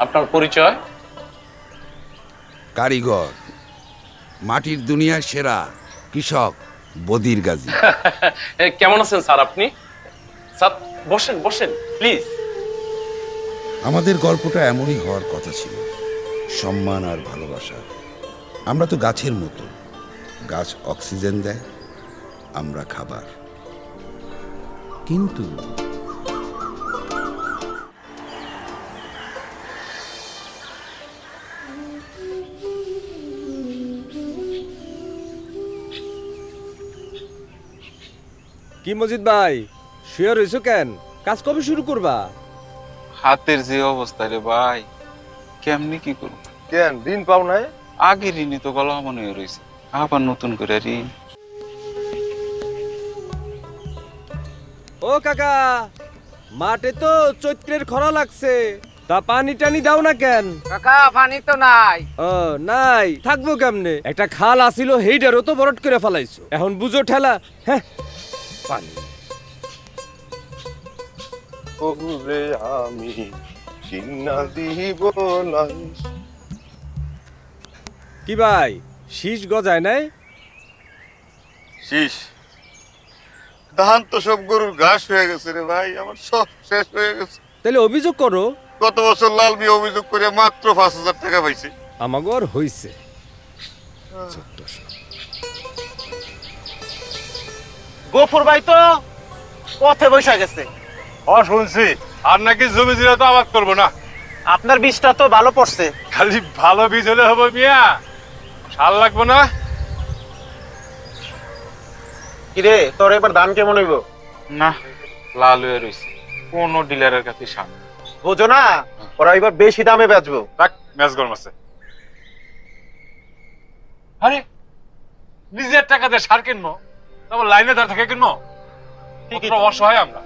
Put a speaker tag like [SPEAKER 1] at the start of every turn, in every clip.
[SPEAKER 1] আপনার পরিচয়?
[SPEAKER 2] কারিগর মাটির দুনিয়ায় সেরা কৃষক বদির গাজী।
[SPEAKER 1] কেমন আছেন স্যার আপনি? স্যার বসেন বসেন প্লিজ
[SPEAKER 2] আমাদের গল্পটা এমনই হওয়ার কথা ছিল সম্মান আর ভালোবাসা। আমরা তো গাছের মতো গাছ অক্সিজেন দেয় আমরা খাবার। কিন্তু
[SPEAKER 3] কি মজিদ ভাই? শুয়ে রইছো কেন? কাজ কবে শুরু করবা?
[SPEAKER 4] হাতের যে অবস্থা রে ভাই কেমনি কি করব?
[SPEAKER 5] কেন দিন পাও নাই?
[SPEAKER 4] আগে ঋণে তো গলা মনে হয়ে রয়েছে আবার নতুন করে ঋণ।
[SPEAKER 3] ও কাকা মাঠে তো চৈত্রের খরা লাগছে তা পানি টানি দাও না কেন?
[SPEAKER 6] কাকা পানি তো নাই।
[SPEAKER 3] ও নাই থাকব কেমনে? একটা খাল আসিল হেইডারও তো বরট করে ফেলাইছো। এখন বুঝো ঠেলা হ্যাঁ? পানি।
[SPEAKER 5] ওরে আমি চিন্না দিব নাই।
[SPEAKER 3] কি ভাই শীষ গজায় নাই?
[SPEAKER 5] শীষ? ধান তো সব গরুর ঘাস হয়ে গেছে রে ভাই আমার সব শেষ হয়ে গেছে।
[SPEAKER 3] তাহলে অভিযোগ করো।
[SPEAKER 5] গত বছর লাল মিয়া অভিযোগ করে মাত্র পাঁচ হাজার টাকা পাইছে।
[SPEAKER 3] আমাগর হইছে।
[SPEAKER 6] গফুর ভাই তো পথে বসে গেছে।
[SPEAKER 5] ও শুনছি। আর নাকি জমি জিরা তো আবাদ করব না?
[SPEAKER 6] আপনার বীজটা তো ভালো পড়ছে।
[SPEAKER 5] খালি ভালো বীজ হলে হবে মিয়া। সার লাগবো না?
[SPEAKER 6] কিরে তোর এবার দাম কেমন হইব?
[SPEAKER 4] না লাল হয়ে রয়েছে কোন ডিলারের কাছে সামনে
[SPEAKER 6] বোঝো না ওরা এবার বেশি দামে বেচবো।
[SPEAKER 5] রাখ ম্যাচ গরম আছে। আরে নিজের টাকা দিয়ে সার কিনবো? তারপর লাইনে দাঁড় থেকে
[SPEAKER 6] ঠিকই
[SPEAKER 5] অসহায় আমরা।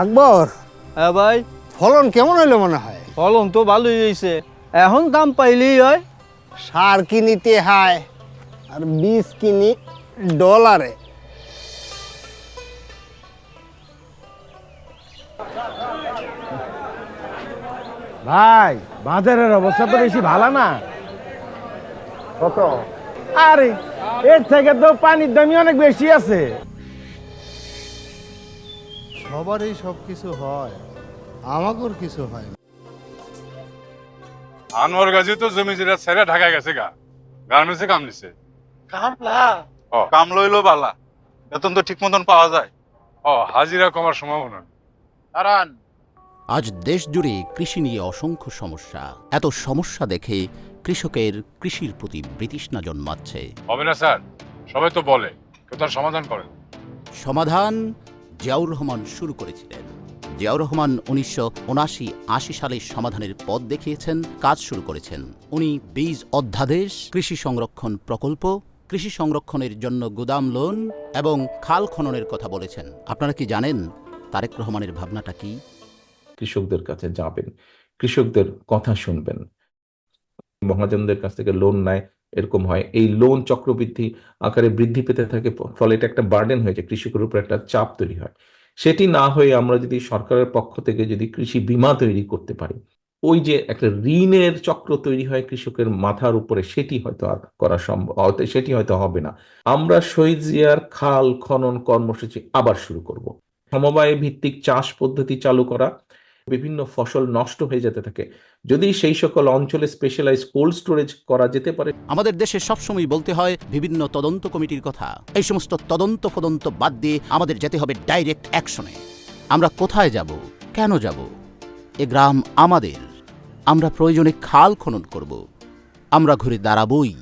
[SPEAKER 7] আকবর
[SPEAKER 8] হ্যাঁ ভাই।
[SPEAKER 7] ফলন কেমন হইল মনে হয়?
[SPEAKER 8] ফলন তো ভালোই হয়েছে এখন দাম পাইলেই হয়।
[SPEAKER 7] সার কিনিতে হায় আর বীজ কিনি ডলারে। ভাই বাজারের অবস্থা তো বেশি ভালো না। কত? আরে এর থেকে তো পানির দামই অনেক বেশি আছে।
[SPEAKER 9] সবারই সব কিছু হয় আমাকেও কিছু হয় না।
[SPEAKER 5] আনোয়ার গাজী তো জমি জিরা ছেড়ে ঢাকা গেছে গা। গার্মেন্টসে কাম নিছে।
[SPEAKER 6] কামলা?
[SPEAKER 4] কাম লইলো বালা। বেতন তো ঠিক মতন পাওয়া যায়।
[SPEAKER 5] ও হাজিরা কমার সম্ভাবনা। নেই।
[SPEAKER 10] আজ দেশ জুড়ে কৃষি নিয়ে অসংখ্য সমস্যা। এত সমস্যা দেখে কৃষকের কৃষির প্রতি বিতৃষ্ণা জন্মাচ্ছে।
[SPEAKER 5] হবে না স্যার। সবাই তো বলে কেউ তার সমাধান
[SPEAKER 10] সমাধান জিয়াউর রহমান শুরু করেছিলেন। জিয়াউর রহমান উনিশশো উনাশি আশি সালে সমাধানের পথ দেখিয়েছেন কাজ শুরু করেছেন। উনি বীজ অধ্যাদেশ কৃষি সংরক্ষণ প্রকল্প কৃষি সংরক্ষণের জন্য গুদাম লোন এবং খাল খননের কথা বলেছেন। আপনারা কি জানেন তারেক রহমানের ভাবনাটা কি?
[SPEAKER 11] কৃষকদের কাছে যাবেন, কৃষকদের কথা শুনবেন। মহাজনদের কাছ থেকে লোন নেয়, এরকম হয়। এই লোন চক্রবৃদ্ধি আকারে বৃদ্ধি পেতে থাকে ফলে এটা একটা বার্ডেন হয়ে যায়, কৃষকের উপর একটা চাপ তৈরি হয়। সেটি না হয়ে আমরা যদি সরকারের পক্ষ থেকে যদি কৃষি বীমা তৈরি করতে পারি, ওই যে একটা ঋণের চক্র তৈরি হয় কৃষকের মাথার উপরে, সেটি হয়তো আর করা সম্ভব সেটি হয়তো হবে না। আমরা শহীদ জিয়ার খাল খনন কর্মসূচি আবার শুরু করব। সমবায় ভিত্তিক চাষ পদ্ধতি চালু করা বিভিন্ন ফসল নষ্ট হয়ে যেতে থাকে। যদি সেই সকল অঞ্চলে স্পেশালাইজ কোল্ড স্টোরেজ করা যেতে পারে।
[SPEAKER 10] আমাদের দেশে সবসময় বলতে হয়, বিভিন্ন তদন্ত কমিটির কথা। এই সমস্ত তদন্ত ফদন্ত বাদ দিয়ে আমাদের যেতে হবে ডাইরেক্ট অ্যাকশনে আমরা কোথায় যাব? কেন যাব? এ গ্রাম আমাদের। আমরা প্রয়োজনে খাল খনন করব। আমরা ঘুরে দাঁড়াবই।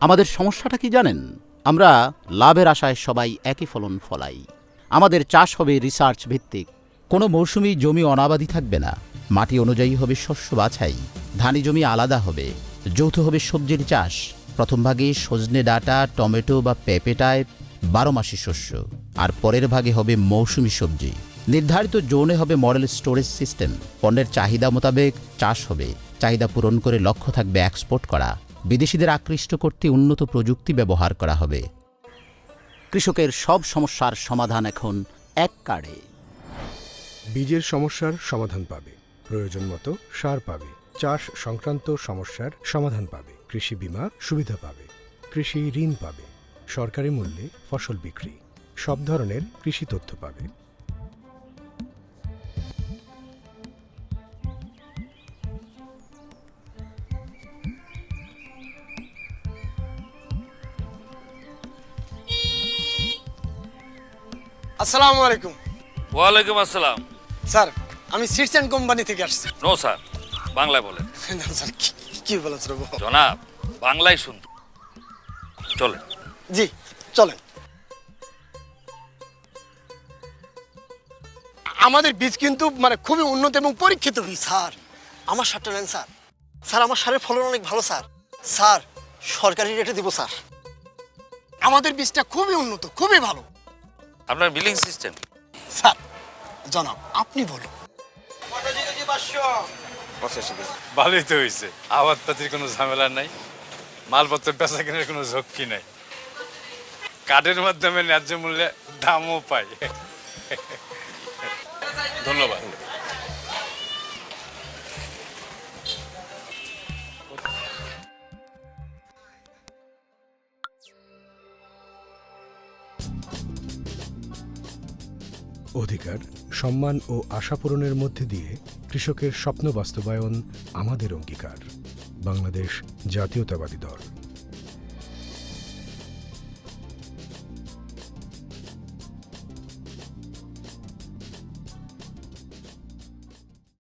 [SPEAKER 10] আমাদের সমস্যাটা কি জানেন? আমরা লাভের আশায় সবাই একই ফলন ফলাই। আমাদের চাষ হবে রিসার্চ ভিত্তিক। কোনো মৌসুমি জমি অনাবাদি থাকবে না। মাটি অনুযায়ী হবে শস্য বাছাই। ধানি জমি আলাদা হবে। যৌথ হবে সবজির চাষ। প্রথম ভাগে সজনে ডাটা, টমেটো বা পেঁপেটায় বারো মাসি শস্য। আর পরের ভাগে হবে মৌসুমি সবজি। নির্ধারিত জোনে হবে মডেল স্টোরেজ সিস্টেম পণ্যের চাহিদা মোতাবেক চাষ হবে। চাহিদা পূরণ করে লক্ষ্য থাকবে এক্সপোর্ট করা। বিদেশিদের আকৃষ্ট করতে উন্নত প্রযুক্তি ব্যবহার করা হবে। কৃষকের সব সমস্যার সমাধান এখন এক কার্ডে
[SPEAKER 9] বীজের সমস্যার সমাধান পাবে, প্রয়োজন মতো সার পাবে, চাষ সংক্রান্ত সমস্যার সমাধান পাবে, কৃষি বীমা সুবিধা পাবে, কৃষি ঋণ পাবে, সরকারি মূল্যে ফসল বিক্রি, সব ধরনের কৃষি তথ্য পাবে।
[SPEAKER 7] আসসালামু আলাইকুম।
[SPEAKER 5] ওয়ালাইকুম আসসালাম।
[SPEAKER 7] স্যার আমি সিটস অ্যান্ড কোম্পানি থেকে আসছি।
[SPEAKER 5] নো স্যার বাংলায় বলেন।
[SPEAKER 7] স্যার কি বলেন স্যার
[SPEAKER 5] জনাব বাংলায় শুন চলে
[SPEAKER 7] জি চলেন। আমাদের বীজ কিন্তু মানে খুবই উন্নত এবং পরীক্ষিত বীজ স্যার। আমার সারটা নেন স্যার। স্যার আমার সারের ফলন অনেক ভালো স্যার। স্যার সরকারি রেটে দিব স্যার। আমাদের বীজটা খুবই উন্নত খুবই ভালো।
[SPEAKER 5] আপনার বিলিং সিস্টেম
[SPEAKER 7] স্যার জনাব আপনি বলুন।
[SPEAKER 5] ভালোই তো হয়েছে আবাদ পাতির কোনো ঝামেলা নাই মালপত্র বেচা কেনার কোনো ঝক্কি নাই। কার্ডের মাধ্যমে ন্যায্য মূল্যে দামও পাই ধন্যবাদ।
[SPEAKER 9] অধিকার, সম্মান ও আশা পূরণের মধ্যে দিয়ে কৃষকের স্বপ্ন বাস্তবায়ন আমাদের অঙ্গীকার। বাংলাদেশ জাতীয়তাবাদী দল।